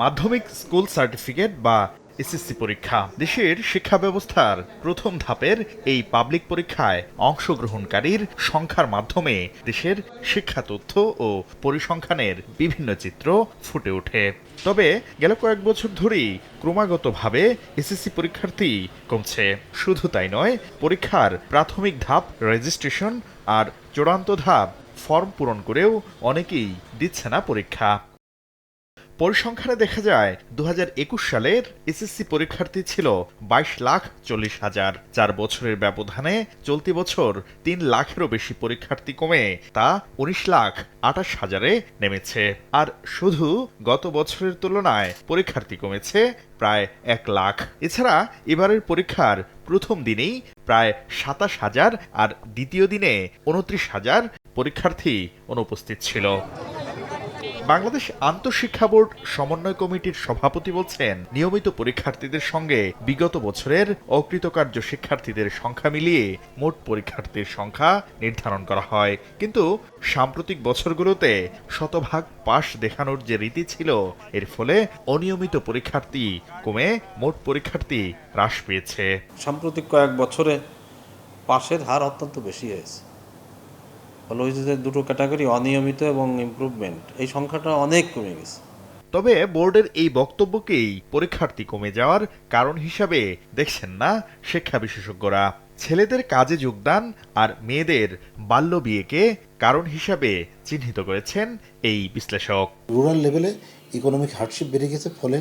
মাধ্যমিক school certificate বা SSC পরীক্ষা, দেশের শিক্ষা ব্যবস্থার প্রথম ধাপের এই পাবলিক পরীক্ষায় অংশগ্রহণকারীর সংখ্যার মাধ্যমে দেশের শিক্ষা তথ্য ও পরিসংখ্যানের বিভিন্ন চিত্র ফুটে ওঠে। তবে গেল কয়েক বছর ধরেই ক্রমাগতভাবে এসএসসি পরীক্ষার্থী কমছে। শুধু তাই নয়, পরীক্ষার প্রাথমিক ধাপ রেজিস্ট্রেশন আর চূড়ান্ত ধাপ ফর্ম পূরণ করেও অনেকেই দিচ্ছে না পরীক্ষা। পরিসংখ্যানে দেখা যায় দু হাজার একুশ সালের এসএসসি পরীক্ষার্থী ছিল বাইশ লাখ চল্লিশ হাজার। চার বছরের ব্যবধানে চলতি বছর তিন লাখেরও বেশি পরীক্ষার্থী কমে তা উনিশ লাখ আটাশ হাজারে নেমেছে। আর শুধু গত বছরের তুলনায় পরীক্ষার্থী কমেছে প্রায় এক লাখ। এছাড়া এবারের পরীক্ষার প্রথম দিনেই প্রায় সাতাশ হাজার আর দ্বিতীয় দিনে উনত্রিশ হাজার পরীক্ষার্থী অনুপস্থিত ছিল। বাংলাদেশ আন্তঃশিক্ষা বোর্ড সমন্বয় কমিটির সভাপতি বলছেন, নিয়মিত পরীক্ষার্থীদের সঙ্গে বিগত বছরের অকৃতকার্য শিক্ষার্থীদের সংখ্যা মিলিয়ে মোট পরীক্ষার্থীর সংখ্যা নির্ধারণ করা হয়। কিন্তু সাম্প্রতিক বছরগুলোতে শতভাগ পাশ দেখানোর যে রীতি ছিল, এর ফলে অনিয়মিত পরীক্ষার্থী কমে মোট পরীক্ষার্থী হ্রাস পেয়েছে। সাম্প্রতিক কয়েক বছরে পাশের হার অত্যন্ত বেশি হয়েছে। ফলে দুটো ক্যাটাগরি অনিয়মিত এবং ইমপ্রুভমেন্ট এই সংখ্যাটা অনেক কমে গেছে। তবে বোর্ডের এই বক্তব্যকেই পরীক্ষার্থী কমে যাওয়ার কারণ হিসাবে দেখছেন না শিক্ষা বিশেষজ্ঞরা। ছেলেদের কাজে যোগদান আর মেয়েদের বাল্য বিয়েকে কারণ হিসাবে চিহ্নিত করেছেন এই বিশ্লেষক। রুরাল লেভেলে ইকোনমিক হার্ডশিপ বেড়ে গেছে ফলে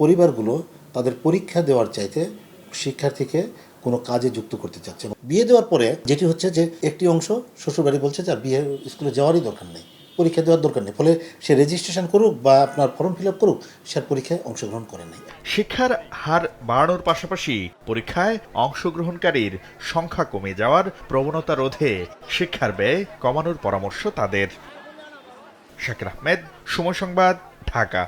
পরিবারগুলো তাদের পরীক্ষা দেওয়ার চাইতে শিক্ষার্থীকে কোনো কাজে যুক্ত করতে চাচ্ছে বিয়ে দেওয়ার পরে যেটি হচ্ছে যে একটি অংশ শ্বশুরবাড়ি বলছে যে আর বিয়ে স্কুলে যাওয়ারই দরকার নেই, পরীক্ষা দেওয়ার দরকার নেই, ফলে সে রেজিস্ট্রেশন করুক বা আপনার ফর্ম ফিল আপ করুক, সে পরীক্ষায় অংশগ্রহণ করে নাই। শিক্ষার হার বাড়ানোর পাশাপাশি পরীক্ষায় অংশগ্রহণকারীর সংখ্যা কমে যাওয়ার প্রবণতা রোধে শিক্ষার ব্যয় কমানোর পরামর্শ তাদের। শাকির আহমেদ, সময় সংবাদ, ঢাকা।